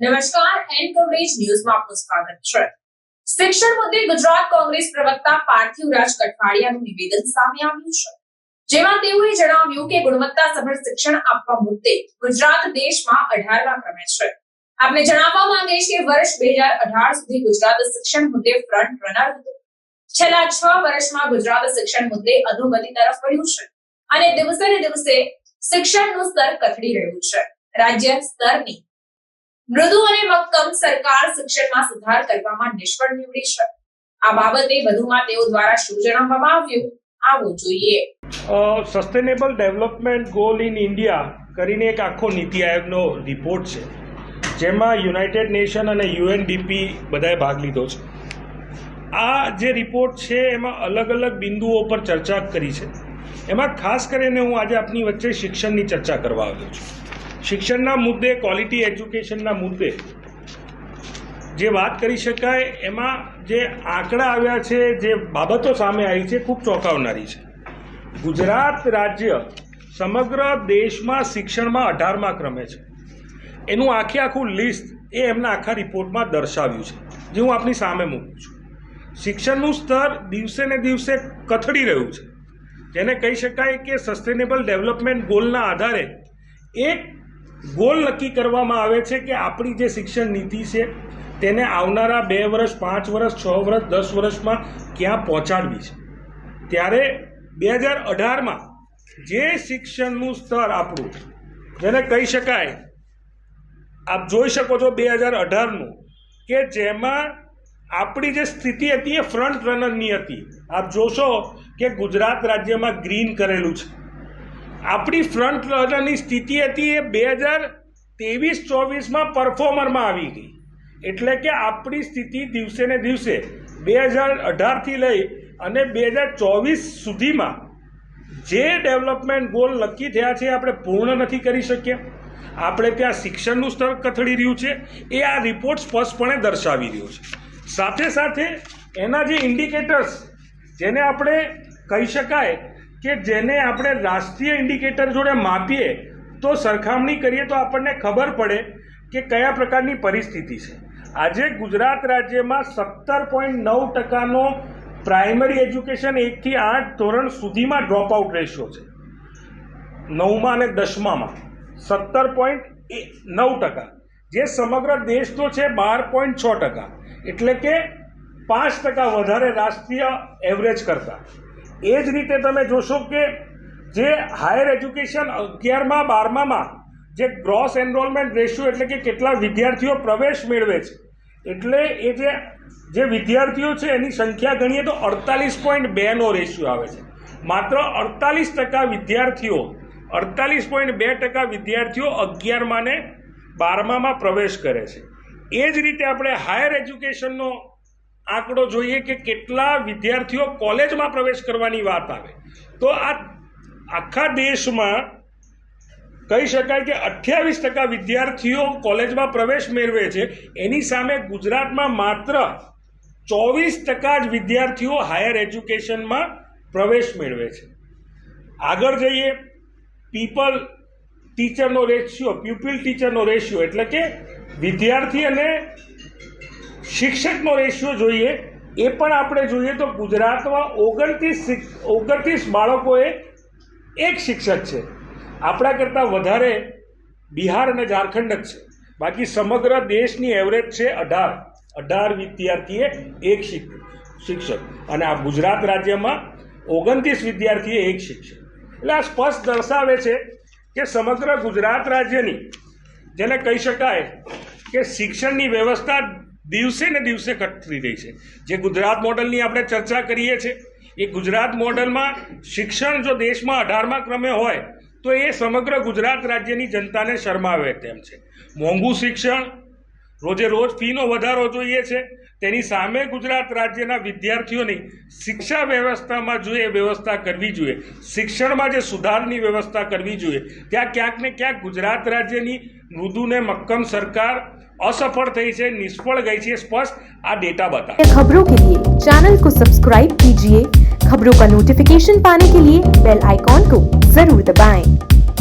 નમસ્કાર N coverage ન્યૂઝમાં આપનું સ્વાગત છે. શિક્ષણ મુદ્દે ગુજરાત કોંગ્રેસ પ્રવક્તા પાર્થિવરાજ કઠવાડિયાનું નિવેદન સામે આવ્યું છે. જેમાં તેઓએ જણાવ્યું કે ગુણવત્તાસભર શિક્ષણ આપવા મુદ્દે ગુજરાત દેશમાં અઢારમા ક્રમે છે. આપને જણાવવા માંગે છે કે વર્ષ બે હજાર અઢાર સુધી ગુજરાત શિક્ષણ મુદ્દે ફ્રન્ટ રનર હતું. છેલ્લા છ વર્ષમાં ગુજરાત શિક્ષણ મુદ્દે અધોગતિ તરફ વળ્યું છે અને દિવસે ને દિવસે શિક્ષણનું સ્તર કથળી રહ્યું છે. રાજ્ય સ્તરની મૃદુ અને મક્કમ સરકાર શિક્ષણમાં સુધાર કરવામાં નિષ્ફળ નીવડી છે. આ બાબતે વધુમાં તેઓ દ્વારા શું જણાવવામાં આવ્યું? આવું જોઈએ. Sustainable development goal in India કરીને એક આખો નીતિ આયોગનો રિપોર્ટ છે, જેમાં યુનાઇટેડ નેશન અને યુએનડીપી બધાએ ભાગ લીધો છે. આ જે રિપોર્ટ છે, એમાં અલગ અલગ બિંદુઓ પર ચર્ચા કરી છે. એમાં ખાસ કરીને હું આજે આપની વચ્ચે શિક્ષણની ચર્ચા કરવા આવ્યો છું. શિક્ષણના મુદ્દે ક્વોલિટી એજ્યુકેશનના મુદ્દે જે વાત કરી શકાય, એમાં જે આંકડા આવ્યા છે, જે બાબતો સામે આવી છે, ખૂબ ચોંકાવનારી છે. ગુજરાત રાજ્ય સમગ્ર દેશમાં શિક્ષણમાં અઢારમા ક્રમે છે. એનું આખે આખું લિસ્ટ એ એમના આખા રિપોર્ટમાં દર્શાવ્યું છે. જે હું આપની સામે મૂકું છું. શિક્ષણનું સ્તર દિવસે ને દિવસે કથળી રહ્યું છે. જેને કહી શકાય કે સસ્ટેનેબલ ડેવલપમેન્ટ ગોલના આધારે એક ગોલ નક્કી કરવામાં આવે છે કે આપણી જે શિક્ષણ નીતિ છે, તેને આવનારા બે વર્ષ, પાંચ વર્ષ, છ વર્ષ, દસ વર્ષમાં ક્યાં પહોંચાડવી છે? ત્યારે બે હજાર અઢારમાં જે શિક્ષણનું સ્તર આપણું, જેને કહી શકાય, આપ જોઈ શકો છો બે હજાર અઢારનું, કે જેમાં આપણી જે સ્થિતિ હતી એ ફ્રન્ટ રનરની હતી. આપ જોશો કે ગુજરાત રાજ્યમાં ગ્રીન કરેલું છે. આપણી ફ્રન્ટ રનરની સ્થિતિ હતી એ બે હજાર ત્રેવીસ ચોવીસમાં પરફોર્મરમાં આવી ગઈ. એટલે કે આપણી સ્થિતિ દિવસે ને દિવસે બે હજાર અઢારથી લઈ અને બે હજાર ચોવીસ સુધીમાં જે ડેવલપમેન્ટ ગોલ નક્કી થયા છે આપણે પૂર્ણ નથી કરી શક્યા. આપણે ત્યાં શિક્ષણનું સ્તર કથળી રહ્યું છે. એ આ રિપોર્ટ સ્પષ્ટપણે દર્શાવી રહ્યો છે. સાથે સાથે એના જે ઇન્ડિકેટર્સ જેને આપણે કહી શકાય કે જેને આપણે રાષ્ટ્રીય ઇન્ડિકેટર જોડે માપીએ તો સરખામણી કરીએ તો આપણને ખબર પડે કે કયા પ્રકારની પરિસ્થિતિ છે. આજે ગુજરાત રાજ્યમાં સત્તર પોઈન્ટ નવ ટકાનો પ્રાઇમરી એજ્યુકેશન એકથી આઠ ધોરણ સુધીમાં ડ્રોપ આઉટ રેશિયો છે. નવમાં અને દસમામાં સત્તર પોઈન્ટ નવ ટકા. જે સમગ્ર દેશનો છે બાર પોઈન્ટ છ ટકા. એટલે કે પાંચ ટકા વધારે રાષ્ટ્રીય એવરેજ કરતાં. એ જ રીતે તમે જોશો કે જે હાયર એજ્યુકેશન અગિયારમાં, બારમામાં જે ગ્રોસ એનરોલમેન્ટ રેશિયો એટલે કે કેટલા વિદ્યાર્થીઓ પ્રવેશ મેળવે છે, એટલે એ જે જે વિદ્યાર્થીઓ છે એની સંખ્યા ગણીએ તો અડતાલીસ પોઈન્ટ બેનો રેશિયો આવે છે. માત્ર અડતાલીસ ટકા વિદ્યાર્થીઓ, અડતાલીસ પોઈન્ટ બે ટકા વિદ્યાર્થીઓ અગિયારમાં ને બારમામાં પ્રવેશ કરે છે. એ જ રીતે આપણે હાયર એજ્યુકેશનનો આંકડો જોઈએ કે કેટલા વિદ્યાર્થીઓ કોલેજમાં પ્રવેશ કરવાની વાત આવે. તો આ આખા દેશમાં કહી શકાય કે અઠ્યાવીસ ટકા વિદ્યાર્થીઓ કોલેજમાં પ્રવેશ મેળવે છે. એની સામે ગુજરાતમાં માત્ર ચોવીસ ટકા જ વિદ્યાર્થીઓ હાયર એજ્યુકેશનમાં પ્રવેશ મેળવે છે. આગળ જઈએ. પીપલ ટીચરનો રેશિયો પ્યુપિલ ટીચરનો રેશિયો એટલે કે વિદ્યાર્થી અને શિક્ષકનો રેશિયો જોઈએ, એ પણ આપણે જોઈએ તો ગુજરાતમાં ઓગણત્રીસ ઓગણત્રીસ બાળકોએ એક શિક્ષક છે. આપણા કરતાં વધારે બિહાર અને ઝારખંડ જ છે. બાકી સમગ્ર દેશની એવરેજ છે અઢાર. અઢાર વિદ્યાર્થીએ એક શિક્ષક. અને આ ગુજરાત રાજ્યમાં ઓગણત્રીસ વિદ્યાર્થીએ એક શિક્ષક. એટલે આ સ્પષ્ટ દર્શાવે છે કે સમગ્ર ગુજરાત રાજ્યની, જેને કહી શકાય કે શિક્ષણની વ્યવસ્થા દિવસે ને દિવસે ઘટતી રહી છે. જે ગુજરાત મોડલની આપણે ચર્ચા કરીએ છીએ, એ ગુજરાત મોડલમાં શિક્ષણ જો દેશમાં અઢારમા ક્રમે હોય, તો એ સમગ્ર ગુજરાત રાજ્યની જનતાને શરમાવે તેમ છે. મોંઘું શિક્ષણ, રોજે રોજ ફીનો વધારો જોઈએ છે. તેની સામે ગુજરાત રાજ્યના વિદ્યાર્થીઓની શિક્ષા વ્યવસ્થામાં જોઈએ, વ્યવસ્થા કરવી જોઈએ. શિક્ષણમાં જે સુધારની વ્યવસ્થા કરવી જોઈએ, ત્યાં ક્યાંક ને ક્યાંક ગુજરાત રાજ્યની મૃદુને મક્કમ સરકાર असफल થઈ છે નિષ્ફળ ગઈ છે સ્પષ્ટ આ ડેટા બતાવે खबरों के लिए चैनल को सब्सक्राइब कीजिए खबरों का नोटिफिकेशन पाने के लिए बेल आइकॉन को जरूर दबाएं।